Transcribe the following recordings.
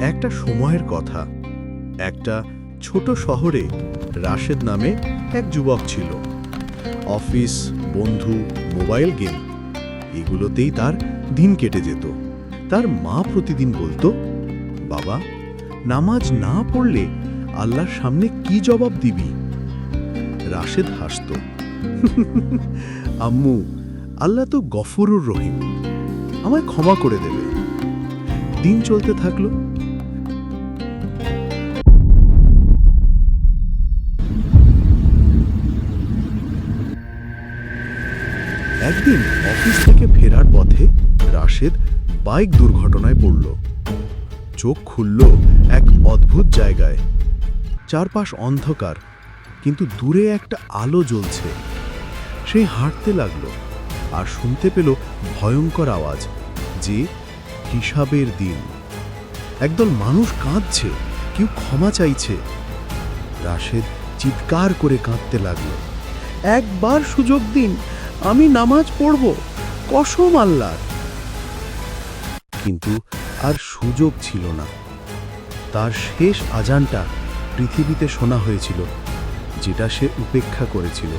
একটা সময়ের কথা। একটা ছোট শহরে রাশেদ নামে এক যুবক ছিল। অফিস, বন্ধু, মোবাইল গেম, এগুলোতেই তার দিন কেটে যেত। তার মা প্রতিদিন বলতো, বাবা, নামাজ না পড়লে আল্লাহর সামনে কি জবাব দিবি? রাশেদ হাসত আম্মু, আল্লাহ তো গফরুর রহিম, আমায় ক্ষমা করে দেবে। দিন চলতে থাকল একদিন অফিস থেকে ফেরার পথে রাশেদ বাইক দুর্ঘটনায় পড়ল। চোখ খুলল এক অদ্ভুত জায়গায়। চারপাশ অন্ধকার, কিন্তু দূরে একটা আলো জ্বলছে। সে হাঁটতে লাগল আর শুনতে পেল ভয়ঙ্কর আওয়াজ, যে হিসাবের দিন। একদল মানুষ কাঁদছে, কেউ ক্ষমা চাইছে। রাশেদ চিৎকার করে কাঁদতে লাগল। একবার সুযোগ দিন আমি নামাজ পড়ব। কসম আল্লাহর। কিন্তু আর সুযোগ ছিল না। তার শেষ আজানটা পৃথিবীতে শোনা হয়েছিল, যেটা সে উপেক্ষা করেছিল।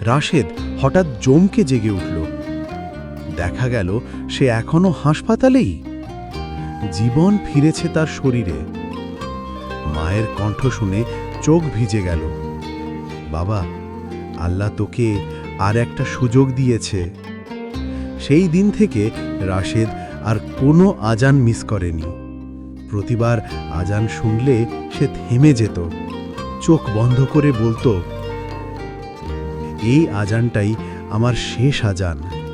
রাশেদ হঠাৎ জমকে জেগে উঠল। দেখা গেল সে এখনও হাসপাতালেই। জীবন ফিরেছে তার শরীরে। মায়ের কণ্ঠ শুনে চোখ ভিজে গেল। বাবা, আল্লাহ তোকে আর একটা সুযোগ দিয়েছে। সেই দিন থেকে রাশেদ আর কোনো আজান মিস করেনি। প্রতিবার আজান শুনলে সে থেমে যেত। চোখ বন্ধ করে বলতো, এই আজানটাই আমার শেষ আজান।